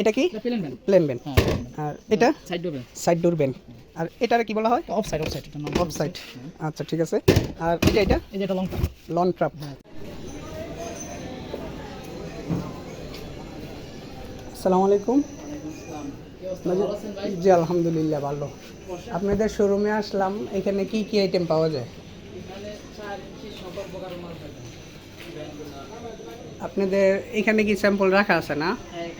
এটা কি? Plane ban plane Ben হ্যাঁ আর এটা? Side door side door Ben আর এটার কি বলা হয়? অফ সাইড অফ সাইড এটা অফ সাইড আচ্ছা ঠিক আছে। আর এটা এটা? এটা লং লন ট্রাপ হ্যাঁ। আসসালামু আলাইকুম। জি আলহামদুলিল্লাহ ভালো। আপনাদের শোরুমে আসলাম এখানে কি কি আইটেম পাওয়া যায়? আপনাদের এখানে কি স্যাম্পল রাখা আছে না? হ্যাঁ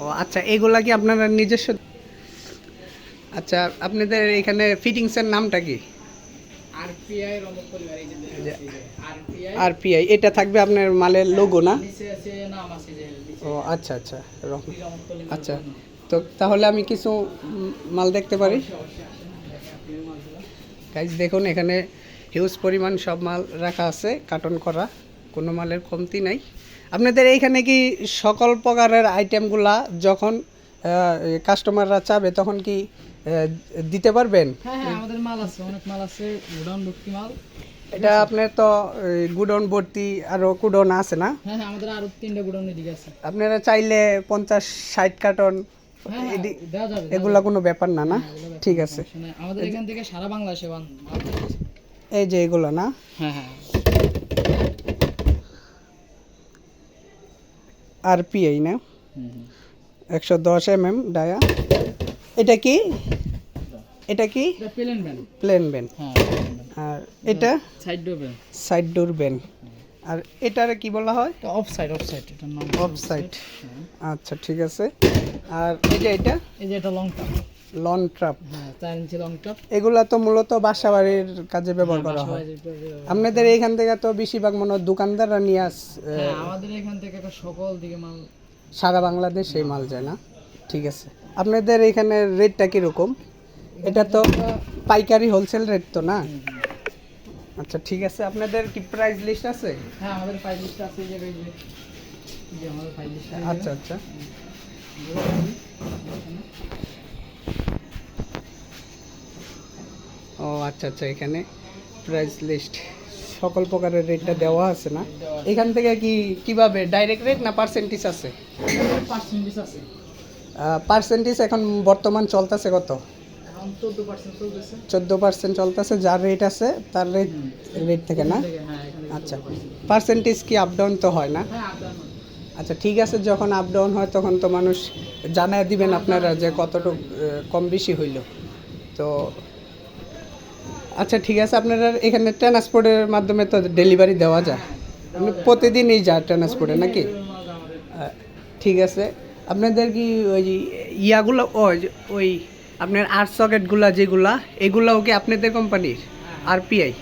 ও আচ্ছা এগুলা কি আপনারা নিজস্ব? আচ্ছা আপনাদের এখানে ফিটিংসের নামটা কি? আরপিআই এটা থাকবে আপনার মালের লোগো না? ও আচ্ছা আচ্ছা আচ্ছা তো তাহলে আমি কিছু মাল দেখতে পারি। গাইজ দেখুন এখানে হিউজ পরিমাণ সব মাল রাখা আছে কার্টন করা কোনো মালের কমতি নাই। আপনাদের এইখানে কি সকল প্রকারের আইটেমগুলা যখন কাস্টমাররা চাবে তখন কি দিতে পারবেন? হ্যাঁ হ্যাঁ আমাদের মাল আছে অনেক মাল আছে গোডাউন ভর্তি মাল। এটা আপনার তো গুডন ভর্তি আরও কুডন আছে না? হ্যাঁ হ্যাঁ আমাদের আরও তিনটা গোডাউন এদিকে আছে। আপনারা চাইলে পঞ্চাশ ষাট কার্টন হ্যাঁ এগুলা কোনো ব্যাপার না না? ঠিক আছে। আমাদের এখান থেকে সারা বাংলাদেশে বান মাল যাচ্ছে। এই যে এগুলো না? হ্যাঁ হ্যাঁ। আর পিআই না? হুম, হুম। একশো দশ এম এম ডায়া। এটা কি? এটা কি? প্লেন ব্যান প্লেন আর এটা? Side door van side door van আর এটার কি বলা হয়? অফ সাইড অফ সাইড এটা নাম অফ সাইড আচ্ছা ঠিক আছে। আর এটা এটা? এই যে এটা লং টাপ লন ট্রাপ হ্যাঁ লং এগুলা তো মূলত বাসা বাড়ির কাজে ব্যবহার করা হয়। আপনাদের এইখান থেকে তো বেশিরভাগ মনে হয় দোকানদাররা নিয়ে আস হ্যাঁ আমাদের এখান থেকে সকল দিকে মাল সারা বাংলাদেশ মাল যায় না। ঠিক আছে। আপনাদের এখানে রেটটা কীরকম? এটা তো পাইকারি হোলসেল রেট তো না? আচ্ছা ঠিক আছে। আপনাদের কি প্রাইস লিস্ট আছে? হ্যাঁ আমাদের ফাইভ লিস্ট আছে এই জায়গায় যে আমাদের লিস্ট আচ্ছা আচ্ছা ও আচ্ছা আচ্ছা এখানে প্রাইস লিস্ট সকল প্রকারের রেটটা দেওয়া আছে না? এখান থেকে কি কীভাবে? ডাইরেক্ট রেট না পার্সেন্টেজ আছে? পার্সেন্টেজ আছে। পার্সেন্টেজ এখন বর্তমান চলতেছে কত? চোদ্দ পার্সেন্ট চলতেছে। যার রেট আছে তার রেট রেট থেকে না? হ্যাঁ আচ্ছা। পার্সেন্টেজ কি আপ ডাউন তো হয় না? হ্যাঁ আচ্ছা ঠিক আছে যখন আপ ডাউন হয় তখন তো মানুষ জানায় দিবেন আপনারা যে কতটুকু কম বেশি হইল। তো আচ্ছা ঠিক আছে, আপনারা এখানে ট্রান্সপোর্টের মাধ্যমে তো ডেলিভারি দেওয়া যায়। আপনি প্রতিদিনই যায় ট্রান্সপোর্টে নাকি? ঠিক আছে। আপনাদের কি ওই যে ইয়াগুলো, ওই ওই আপনার আর্ট সকেটগুলা যেগুলা, এগুলাও কি আপনাদের কোম্পানির? আরপিআই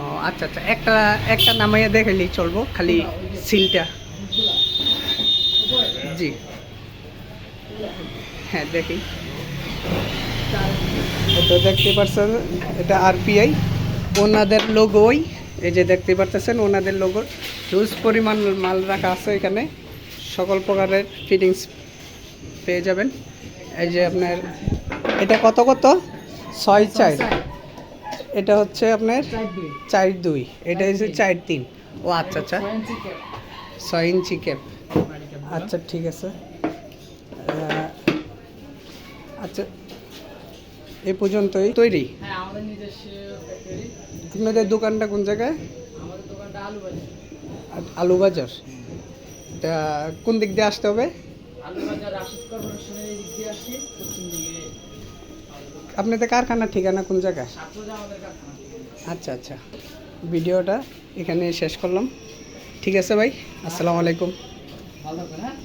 ও আচ্ছা আচ্ছা একটা একটা নামাইয়া দেখাইলেই চলবো, খালি সিলটা। জি। হ্যাঁ দেখি। এটা দেখতে পাচ্ছেন এটা আরপিআই ওনাদের লোগোই এই যে দেখতে পাচ্ছেন ওনাদের লোগো হিউজ পরিমাণ মাল রাখা আছে এখানে। সকল প্রকারের ফিটিংস পেয়ে যাবেন। এই যে আপনার, এটা কত কত? ছয় চার। এটা হচ্ছে আপনার চার দুই। এটা হচ্ছে চার তিন। ও আচ্ছা আচ্ছা। ছয় ইঞ্চি ক্যাপ আচ্ছা ঠিক আছে। আচ্ছা এ পর্যন্তই। তৈরি? হ্যাঁ আমাদের নিজস্ব ফ্যাক্টরি আপনাদের দোকানটা কোন জায়গায়? আমাদের দোকানটা আলু বাজার আ- আলু বাজার এটা কোন দিক দিয়ে আসতে হবে? আলু বাজার রাশিদ কর্পোরেশনের দিক দিয়ে আসি পশ্চিম দিকে আপনাদের কারখানার ঠিকানা কোন জায়গায়? কারখানা আচ্ছা আচ্ছা। ভিডিওটা এখানে শেষ করলাম। ঠিক আছে ভাই আসসালামু আলাইকুম। ভালো থাকবেন হ্যাঁ?